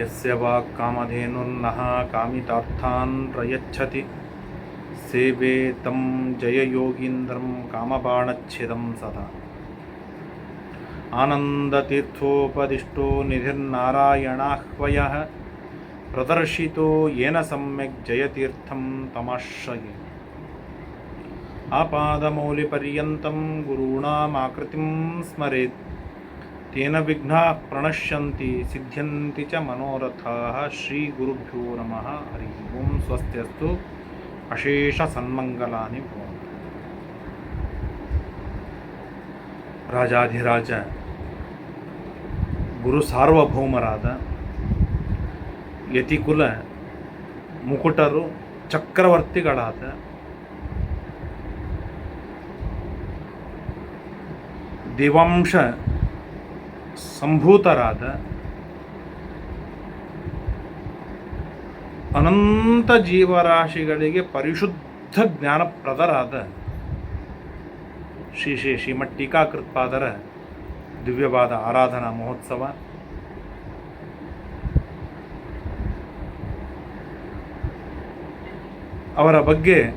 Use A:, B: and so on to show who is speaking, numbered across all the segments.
A: यस्य वा कामधेनुर्नः कामितार्थान् प्रयच्छति सेवे तं जययोगीन्द्रं कामबाणच्छिदं सदा आनन्दतीर्थोपदिष्टो निधिर्नारायणाह्वयः प्रदर्शितो येन सम्यक् जयतीर्थं तमाश्रये आपादमौलिपर्यन्तं गुरूणामाकृतिं स्मरेत् ತೇನ ವಿಘ್ನ ಪ್ರಣಶ್ಯಂತಿ ಸಿದ್ಧ್ಯಂತಿ ಚ ಮನೋರಥ ಶ್ರೀ ಗುರುಭ್ಯೋ ನಮಃ ಹರಿ ಓಂ ಸ್ವಸ್ತಿಯಸ್ತು ಅಶೇಷ ಸನ್ಮಂಗಲಾನಿ ಭವಂತು ರಾಜಾಧಿರಾಜ ಗುರು ಸಾರ್ವಭೌಮರಾದ ಯತಿಕುಲ ಮುಕುಟರು ಚಕ್ರವರ್ತಿಗಳಾದ ದಿವಂಶ ಸಂಭೂತರಾದ ಅನಂತ ಜೀವರಾಶಿಗಳಿಗೆ ಪರಿಶುದ್ಧ ಜ್ಞಾನಪ್ರದರಾದ ಶ್ರೀ ಶ್ರೀ ಶ್ರೀಮಠ್ ಟೀಕಾಕೃತ್ಪಾದರ ದಿವ್ಯವಾದ ಆರಾಧನಾ ಮಹೋತ್ಸವ. ಅವರ ಬಗ್ಗೆ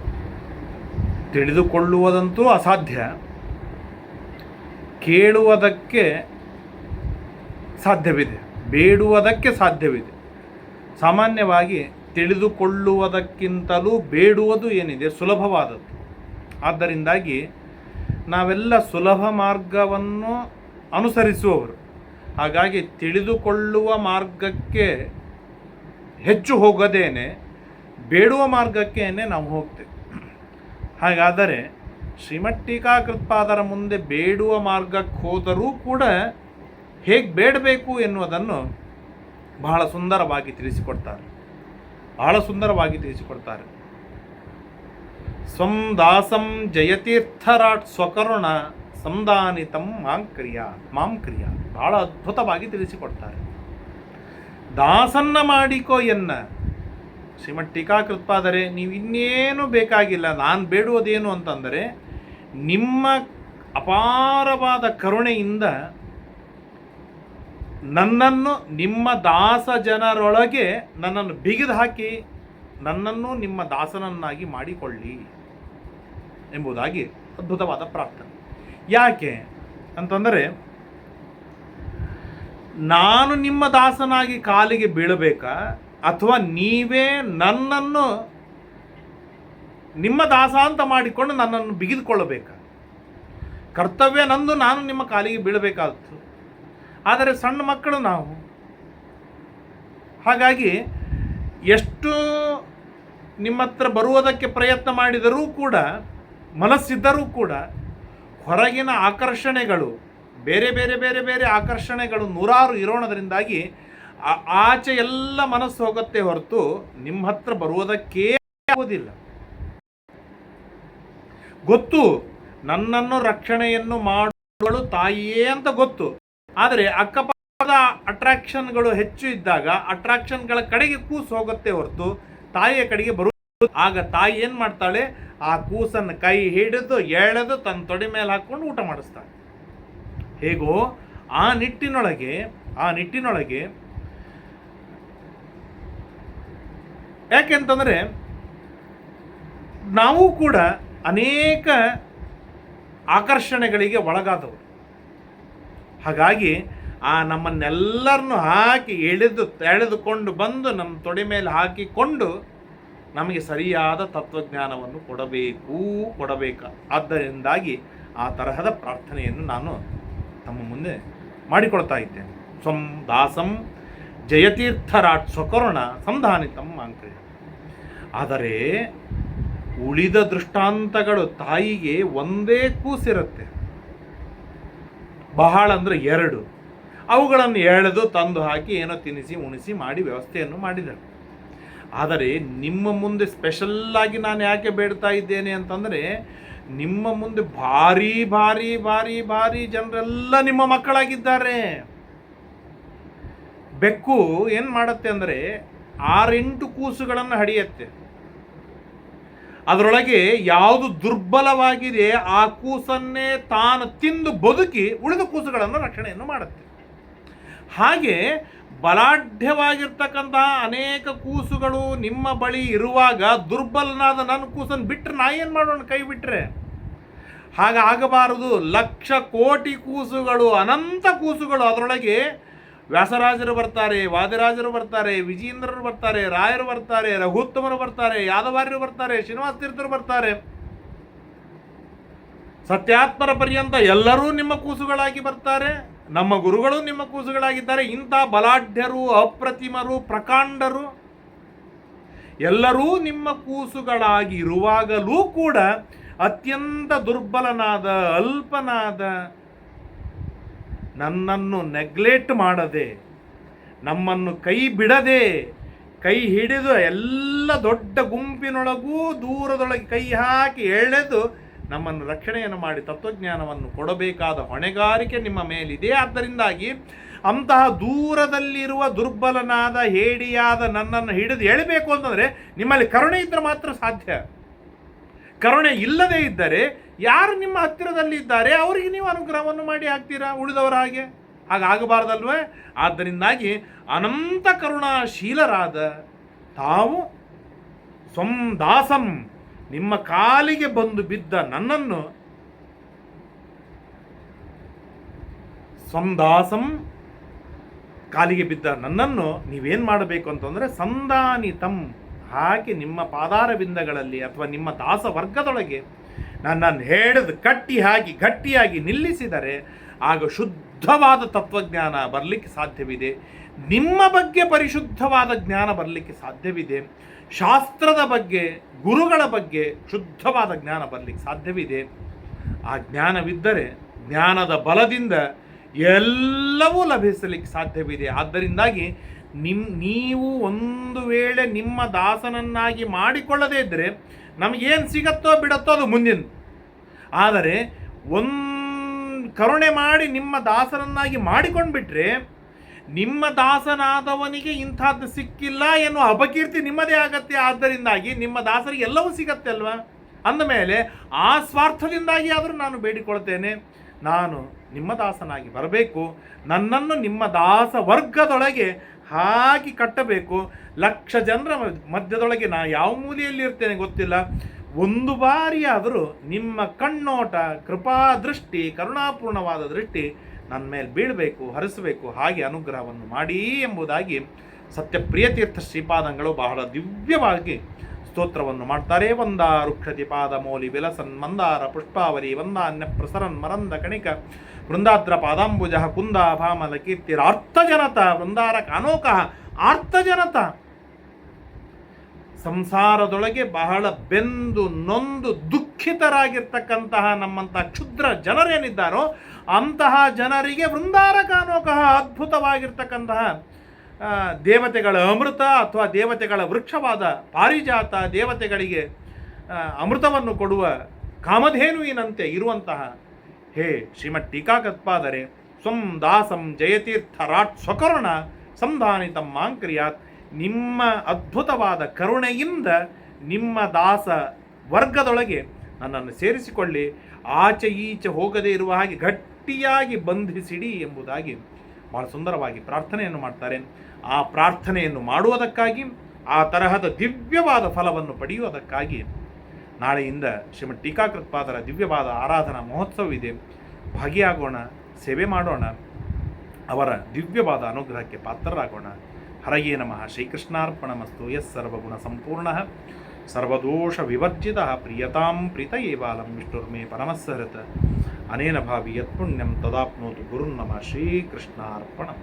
A: ತಿಳಿದುಕೊಳ್ಳುವುದಂತೂ ಅಸಾಧ್ಯ. ಕೇಳುವುದಕ್ಕೆ ಸಾಧ್ಯವಿದೆ. ಬೇಡುವುದಕ್ಕೆ ಸಾಧ್ಯವಿದೆ. ಸಾಮಾನ್ಯವಾಗಿ ತಿಳಿದುಕೊಳ್ಳುವುದಕ್ಕಿಂತಲೂ ಬೇಡುವುದು ಏನಿದೆ? ಸುಲಭವಾದದ್ದು. ಆದ್ದರಿಂದಾಗಿ ನಾವೆಲ್ಲ ಸುಲಭ ಮಾರ್ಗವನ್ನು ಅನುಸರಿಸುವವರು. ಹಾಗಾಗಿ ತಿಳಿದುಕೊಳ್ಳುವ ಮಾರ್ಗಕ್ಕೆ ಹೆಚ್ಚು ಹೋಗದೇನೆ, ಬೇಡುವ ಮಾರ್ಗಕ್ಕೇನೆ ನಾವು ಹೋಗ್ತೇವೆ. ಹಾಗಾದರೆ ಶ್ರೀಮಠ್ ಟೀಕಾಕೃತ್ಪಾದರ ಮುಂದೆ ಬೇಡುವ ಮಾರ್ಗಕ್ಕೆ ಹೋದರೂ ಕೂಡ ಹೇಗೆ ಬೇಡಬೇಕು ಎನ್ನುವುದನ್ನು ಬಹಳ ಸುಂದರವಾಗಿ ತಿಳಿಸಿಕೊಡ್ತಾರೆ. ಬಹಳ ಸುಂದರವಾಗಿ ತಿಳಿಸಿಕೊಡ್ತಾರೆ. ಸ್ವಂ ದಾಸಂ ಜಯತೀರ್ಥರಾಟ್ ಸ್ವಕರುಣ ಸಂದಾನಿತಂ ಮಾಂ ಕ್ರಿಯಾ ಮಾಂ ಕ್ರಿಯಾ ಬಹಳ ಅದ್ಭುತವಾಗಿ ತಿಳಿಸಿಕೊಡ್ತಾರೆ. ದಾಸನ್ನ ಮಾಡಿಕೋ ಎನ್ನ ಶ್ರೀಮಠ್ ಟೀಕಾಕೃತ್ಪಾದರೆ ನೀವು ಇನ್ನೇನು ಬೇಕಾಗಿಲ್ಲ, ನಾನು ಬೇಡುವುದೇನು ಅಂತಂದರೆ ನಿಮ್ಮ ಅಪಾರವಾದ ಕರುಣೆಯಿಂದ ನನ್ನನ್ನು ನಿಮ್ಮ ದಾಸ ಜನರೊಳಗೆ ನನ್ನನ್ನು ಬಿಗಿದು ಹಾಕಿ ನನ್ನನ್ನು ನಿಮ್ಮ ದಾಸನನ್ನಾಗಿ ಮಾಡಿಕೊಳ್ಳಿ ಎಂಬುದಾಗಿ ಅದ್ಭುತವಾದ ಪ್ರಾರ್ಥನೆ. ಯಾಕೆ ಅಂತಂದರೆ ನಾನು ನಿಮ್ಮ ದಾಸನಾಗಿ ಕಾಲಿಗೆ ಬೀಳಬೇಕಾ ಅಥವಾ ನೀವೇ ನನ್ನನ್ನು ನಿಮ್ಮ ದಾಸ ಅಂತ ಮಾಡಿಕೊಂಡು ನನ್ನನ್ನು ಬಿಗಿದುಕೊಳ್ಳಬೇಕಾ? ಕರ್ತವ್ಯ ನಂದು, ನಾನು ನಿಮ್ಮ ಕಾಲಿಗೆ ಬೀಳಬೇಕಾದದ್ದು ಆದರೆ ಸಣ್ಣ ಮಕ್ಕಳು ನಾವು. ಹಾಗಾಗಿ ಎಷ್ಟು ನಿಮ್ಮ ಹತ್ರ ಬರುವುದಕ್ಕೆ ಪ್ರಯತ್ನ ಮಾಡಿದರೂ ಕೂಡ, ಮನಸ್ಸಿದ್ದರೂ ಕೂಡ, ಹೊರಗಿನ ಆಕರ್ಷಣೆಗಳು, ಬೇರೆ ಬೇರೆ ಬೇರೆ ಬೇರೆ ಆಕರ್ಷಣೆಗಳು ನೂರಾರು ಇರೋಣದರಿಂದಾಗಿ ಆಚೆ ಎಲ್ಲ ಮನಸ್ಸು ಹೋಗುತ್ತೆ ಹೊರತು ನಿಮ್ಮ ಹತ್ರ ಬರುವುದಕ್ಕೇ ಆಗುವುದಿಲ್ಲ. ಗೊತ್ತು ನನ್ನನ್ನು ರಕ್ಷಣೆಯನ್ನು ಮಾಡುವಳು ತಾಯಿಯೇ ಅಂತ ಗೊತ್ತು. ಆದರೆ ಅಕ್ಕಪಕ್ಕದ ಅಟ್ರಾಕ್ಷನ್ಗಳು ಹೆಚ್ಚು ಇದ್ದಾಗ ಅಟ್ರಾಕ್ಷನ್ಗಳ ಕಡೆಗೆ ಕೂಸು ಹೋಗುತ್ತೆ ಹೊರತು ತಾಯಿಯ ಕಡೆಗೆ ಬರು ಆಗ ತಾಯಿ ಏನು ಮಾಡ್ತಾಳೆ? ಆ ಕೂಸನ್ನು ಕೈ ಹಿಡಿದು ಎಳೆದು ತನ್ನ ತೊಡೆ ಮೇಲೆ ಹಾಕ್ಕೊಂಡು ಊಟ ಮಾಡಿಸ್ತಾಳೆ. ಹೇಗೋ ಆ ನಿಟ್ಟಿನೊಳಗೆ ಆ ನಿಟ್ಟಿನೊಳಗೆ ಯಾಕೆಂತಂದರೆ ನಾವು ಕೂಡ ಅನೇಕ ಆಕರ್ಷಣೆಗಳಿಗೆ ಒಳಗಾದವರು. ಹಾಗಾಗಿ ಆ ನಮ್ಮನ್ನೆಲ್ಲರನ್ನು ಹಾಕಿ ಎಳೆದು, ಎಳೆದುಕೊಂಡು ಬಂದು ನಮ್ಮ ತೊಡೆ ಮೇಲೆ ಹಾಕಿಕೊಂಡು ನಮಗೆ ಸರಿಯಾದ ತತ್ವಜ್ಞಾನವನ್ನು ಕೊಡಬೇಕು ಕೊಡಬೇಕು. ಆದ್ದರಿಂದಾಗಿ ಆ ತರಹದ ಪ್ರಾರ್ಥನೆಯನ್ನು ನಾನು ತಮ್ಮ ಮುಂದೆ ಮಾಡಿಕೊಳ್ತಾ ಇದ್ದೇನೆ. ಸ್ವಂ ದಾಸಂ ಜಯತೀರ್ಥರಾಟ್ ಸ್ವಕರುಣ ಸಂಧಾನಿತಂ ಮಾಂಕ್ರಿಯ. ಆದರೆ ಉಳಿದ ದೃಷ್ಟಾಂತಗಳು ತಾಯಿಗೆ ಒಂದೇ ಕೂಸಿರುತ್ತೆ. ಬಹಳ ಅಂದರೆ ಎರಡು. ಅವುಗಳನ್ನು ಎಳೆದು ತಂದು ಹಾಕಿ ಏನೋ ತಿನ್ನಿಸಿ ಉಣಿಸಿ ಮಾಡಿ ವ್ಯವಸ್ಥೆಯನ್ನು ಮಾಡಿದರು. ಆದರೆ ನಿಮ್ಮ ಮುಂದೆ ಸ್ಪೆಷಲ್ಲಾಗಿ ನಾನು ಯಾಕೆ ಬೇಡ್ತಾ ಇದ್ದೇನೆ ಅಂತಂದರೆ, ನಿಮ್ಮ ಮುಂದೆ ಭಾರಿ ಭಾರಿ ಭಾರಿ ಭಾರಿ ಜನರೆಲ್ಲ ನಿಮ್ಮ ಮಕ್ಕಳಾಗಿದ್ದಾರೆ. ಬೆಕ್ಕು ಏನು ಮಾಡುತ್ತೆ ಅಂದರೆ, ಆರೆಂಟು ಕೂಸುಗಳನ್ನು ಹಡಿಯತ್ತೆ. ಅದರೊಳಗೆ ಯಾವುದು ದುರ್ಬಲವಾಗಿದೆ ಆ ಕೂಸನ್ನೇ ತಾನು ತಿಂದು ಬದುಕಿ ಉಳಿದ ಕೂಸುಗಳನ್ನು ರಕ್ಷಣೆಯನ್ನು ಮಾಡುತ್ತೆ. ಹಾಗೆ ಬಲಾಢ್ಯವಾಗಿರ್ತಕ್ಕಂತಹ ಅನೇಕ ಕೂಸುಗಳು ನಿಮ್ಮ ಬಳಿ ಇರುವಾಗ ದುರ್ಬಲನಾದ ನನ್ನ ಕೂಸನ್ನು ಬಿಟ್ಟರೆ ನಾ ಏನು ಮಾಡೋಣ ಕೈ ಬಿಟ್ಟರೆ ಹಾಗಾಗಬಾರದು. ಲಕ್ಷ ಕೋಟಿ ಕೂಸುಗಳು, ಅನಂತ ಕೂಸುಗಳು ಅದರೊಳಗೆ ವ್ಯಾಸರಾಜರು ಬರ್ತಾರೆ, ವಾದಿರಾಜರು ಬರ್ತಾರೆ ವಿಜೇಂದ್ರರು ಬರ್ತಾರೆ, ರಾಯರು ಬರ್ತಾರೆ, ರಘುತ್ತಮರು ಬರ್ತಾರೆ, ಯಾದವಾರ್ಯರು ಬರ್ತಾರೆ, ಶ್ರೀನಿವಾಸ ತೀರ್ಥರು ಬರ್ತಾರೆ. ಸತ್ಯಾತ್ಮರ ಪರ್ಯಂತ ಎಲ್ಲರೂ ನಿಮ್ಮ ಕೂಸುಗಳಾಗಿ ಬರ್ತಾರೆ, ನಮ್ಮ ಗುರುಗಳು ನಿಮ್ಮ ಕೂಸುಗಳಾಗಿದ್ದಾರೆ, ಇಂಥ ಬಲಾಢ್ಯರು, ಅಪ್ರತಿಮರು, ಪ್ರಕಾಂಡರು. ಎಲ್ಲರೂ ನಿಮ್ಮ ಕೂಸುಗಳಾಗಿರುವಾಗಲೂ ಕೂಡ ಅತ್ಯಂತ ದುರ್ಬಲನಾದ, ಅಲ್ಪನಾದ ನನ್ನನ್ನು ನೆಗ್ಲೆಕ್ಟ್ ಮಾಡದೆ, ನಮ್ಮನ್ನು ಕೈ ಬಿಡದೆ, ಕೈ ಹಿಡಿದು ಎಲ್ಲ ದೊಡ್ಡ ಗುಂಪಿನೊಳಗೂ ದೂರದೊಳಗೆ ಕೈ ಹಾಕಿ ಎಳೆದು ನಮ್ಮನ್ನು ರಕ್ಷಣೆಯನ್ನು ಮಾಡಿ ತತ್ವಜ್ಞಾನವನ್ನು ಕೊಡಬೇಕಾದ ಹೊಣೆಗಾರಿಕೆ ನಿಮ್ಮ ಮೇಲಿದೆ. ಆದ್ದರಿಂದಾಗಿ ಅಂತಹ ದೂರದಲ್ಲಿರುವ ದುರ್ಬಲನಾದ, ಹೇಡಿಯಾದ ನನ್ನನ್ನು ಹಿಡಿದು ಎಳಬೇಕು ಅಂತಂದರೆ ನಿಮ್ಮಲ್ಲಿ ಕರುಣೆ ಇದ್ದರೆ ಮಾತ್ರ ಸಾಧ್ಯ. ಕರುಣೆ ಇಲ್ಲದೇ ಇದ್ದರೆ ಯಾರು ನಿಮ್ಮ ಹತ್ತಿರದಲ್ಲಿ ಇದ್ದಾರೆ, ಅವರಿಗೆ ನೀವು ಅನುಗ್ರಹವನ್ನು ಮಾಡಿ ಹಾಕ್ತೀರಾ? ಉಳಿದವರ ಹಾಗೆ? ಹಾಗಾಗಬಾರ್ದಲ್ವೇ? ಆದ್ದರಿಂದಾಗಿ ಅನಂತ ಕರುಣಾಶೀಲರಾದ ತಾವು ಸ್ವಂ ದಾಸಂ, ನಿಮ್ಮ ಕಾಲಿಗೆ ಬಂದು ಬಿದ್ದ ನನ್ನನ್ನು ಸಂದಾಸಂ ಕಾಲಿಗೆ ಬಿದ್ದ ನನ್ನನ್ನು ನೀವೇನು ಮಾಡಬೇಕು ಅಂತಂದರೆ ಸಂದಾನಿತಂ ಹಾಗೆ ನಿಮ್ಮ ಪಾದಾರ ಬಿಂದಗಳಲ್ಲಿ ಅಥವಾ ನಿಮ್ಮ ದಾಸ ವರ್ಗದೊಳಗೆ ನನ್ನನ್ನು ಹೇಳದು ಕಟ್ಟಿ ಹಾಕಿ ಗಟ್ಟಿಯಾಗಿ ನಿಲ್ಲಿಸಿದರೆ ಆಗ ಶುದ್ಧವಾದ ತತ್ವಜ್ಞಾನ ಬರಲಿಕ್ಕೆ ಸಾಧ್ಯವಿದೆ. ನಿಮ್ಮ ಬಗ್ಗೆ ಪರಿಶುದ್ಧವಾದ ಜ್ಞಾನ ಬರಲಿಕ್ಕೆ ಸಾಧ್ಯವಿದೆ. ಶಾಸ್ತ್ರದ ಬಗ್ಗೆ, ಗುರುಗಳ ಬಗ್ಗೆ ಶುದ್ಧವಾದ ಜ್ಞಾನ ಬರಲಿಕ್ಕೆ ಸಾಧ್ಯವಿದೆ. ಆ ಜ್ಞಾನವಿದ್ದರೆ ಜ್ಞಾನದ ಬಲದಿಂದ ಎಲ್ಲವೂ ಲಭಿಸಲಿಕ್ಕೆ ಸಾಧ್ಯವಿದೆ. ಆದ್ದರಿಂದಾಗಿ ನಿಮ್, ನೀವು ಒಂದು ವೇಳೆ ನಿಮ್ಮ ದಾಸನನ್ನಾಗಿ ಮಾಡಿಕೊಳ್ಳದೇ ಇದ್ದರೆ ನಮಗೇನು ಸಿಗತ್ತೋ ಬಿಡತ್ತೋ ಅದು ಮುಂದಿನ. ಆದರೆ ಒಂದು ಕರುಣೆ ಮಾಡಿ ನಿಮ್ಮ ದಾಸನನ್ನಾಗಿ ಮಾಡಿಕೊಂಡ್ಬಿಟ್ರೆ ನಿಮ್ಮ ದಾಸನಾದವನಿಗೆ ಇಂಥದ್ದು ಸಿಕ್ಕಿಲ್ಲ ಎನ್ನುವ ಅಪಕೀರ್ತಿ ನಿಮ್ಮದೇ ಆಗತ್ತೆ. ಆದ್ದರಿಂದಾಗಿ ನಿಮ್ಮ ದಾಸರಿಗೆ ಎಲ್ಲವೂ ಸಿಗತ್ತೆ ಅಲ್ವಾ? ಅಂದಮೇಲೆ ಆ ಸ್ವಾರ್ಥದಿಂದಾಗಿ ಆದರೂ ನಾನು ಬೇಡಿಕೊಳ್ತೇನೆ. ನಾನು ನಿಮ್ಮ ದಾಸನಾಗಿ ಬರಬೇಕು. ನನ್ನನ್ನು ನಿಮ್ಮ ದಾಸ ವರ್ಗದೊಳಗೆ ಹಾಕಿ ಕಟ್ಟಬೇಕು. ಲಕ್ಷ ಜನರ ಮಧ್ಯದೊಳಗೆ ನಾ ಯಾವ ಮೂಲೆಯಲ್ಲಿ ಇರ್ತೇನೆ ಗೊತ್ತಿಲ್ಲ. ಒಂದು ಬಾರಿಯಾದರೂ ನಿಮ್ಮ ಕಣ್ಣೋಟ ಕೃಪಾ ದೃಷ್ಟಿ ಕರುಣಾಪೂರ್ಣವಾದ ದೃಷ್ಟಿ ನನ್ನ ಮೇಲೆ ಬೀಳಬೇಕು, ಹರಿಸಬೇಕು. ಹಾಗೆ ಅನುಗ್ರಹವನ್ನು ಮಾಡಿ ಎಂಬುದಾಗಿ ಸತ್ಯಪ್ರಿಯ ತೀರ್ಥ ಶ್ರೀಪಾದಂಗಳು ಬಹಳ ದಿವ್ಯವಾಗಿ ಸ್ತೋತ್ರವನ್ನು ಮಾಡ್ತಾರೆ. ವಂದ ರುಕ್ಷತಿ ಪಾದ ಮೌಲಿ ವಿಲಸನ್ ಮಂದಾರ ಪುಷ್ಪಾವರಿ ವಂದಾನ್ಯ ಪ್ರಸರನ್ ಮರಂದ ಕಣಿಕ ವೃಂದಾದ್ರ ಪಾದಾಂಬುಜ ಕುಂದ ಭಾಮಲ ಕೀರ್ತಿರ ಅರ್ಥಜನತ ವೃಂದಾರ ಕಾನೋಕ ಆರ್ತಜನತ ಸಂಸಾರದೊಳಗೆ ಬಹಳ ಬೆಂದು ನೊಂದು ದುಃಖಿತರಾಗಿರ್ತಕ್ಕಂತಹ ನಮ್ಮಂತಹ ಕ್ಷುದ್ರ ಜನರೇನಿದ್ದಾರೋ ಅಂತಹ ಜನರಿಗೆ ವೃಂದಾರ ಕಾನೋಕಃ ಅದ್ಭುತವಾಗಿರ್ತಕ್ಕಂತಹ ದೇವತೆಗಳ ಅಮೃತ ಅಥವಾ ದೇವತೆಗಳ ವೃಕ್ಷವಾದ ಪಾರಿಜಾತ ದೇವತೆಗಳಿಗೆ ಅಮೃತವನ್ನು ಕೊಡುವ ಕಾಮಧೇನುವಿನಂತೆ ಇರುವಂತಹ, ಹೇ ಶ್ರೀಮತ್ ಟೀಕಾಕತ್ಪಾದರೆ ಸ್ವಂ ದಾಸಂ ಜಯತೀರ್ಥ ರಾಟ್ ಸ್ವಕರುಣ ಸಂಧಾನಿತ ಮಾಂಕ್ರಿಯಾತ್, ನಿಮ್ಮ ಅದ್ಭುತವಾದ ಕರುಣೆಯಿಂದ ನಿಮ್ಮ ದಾಸ ವರ್ಗದೊಳಗೆ ನನ್ನನ್ನು ಸೇರಿಸಿಕೊಳ್ಳಿ, ಆಚೆ ಈಚೆ ಹೋಗದೇ ಇರುವ ಹಾಗೆ ಗಟ್ಟಿಯಾಗಿ ಬಂಧಿಸಿಡಿ ಎಂಬುದಾಗಿ ಬಹಳ ಸುಂದರವಾಗಿ ಪ್ರಾರ್ಥನೆಯನ್ನು ಮಾಡ್ತಾರೆ. ಆ ಪ್ರಾರ್ಥನೆಯನ್ನು ಮಾಡುವುದಕ್ಕಾಗಿ, ಆ ತರಹದ ದಿವ್ಯವಾದ ಫಲವನ್ನು ಪಡೆಯುವುದಕ್ಕಾಗಿ ನಾಳೆಯಿಂದ ಶ್ರೀಮದ್ ಟೀಕಾಕೃತ್ಪಾದರ ದಿವ್ಯವಾದ ಆರಾಧನಾ ಮಹೋತ್ಸವವಿದೆ. ಭಾಗಿಯಾಗೋಣ, ಸೇವೆ ಮಾಡೋಣ, ಅವರ ದಿವ್ಯವಾದ ಅನುಗ್ರಹಕ್ಕೆ ಪಾತ್ರರಾಗೋಣ. ಹರಯೇ ನಮಃ. ಶ್ರೀಕೃಷ್ಣಾರ್ಪಣಮಸ್ತು. ಎಸ್ ಸರ್ವಗುಣ ಸಂಪೂರ್ಣ. ಸರ್ವದೋಷ ವಿವರ್ಜಿತ. ಪ್ರಿಯತಾಂ ಪ್ರೀತ ಏವಾಲಂ ವಿಷ್ಣುರ್ಮೇ ಪರಮಸ್ಸರತ அனேன பாவி யத் புண்ணியம் ததாப்னோது குரு நம ஸ்ரீகிருஷ்ணார்ப்பணம்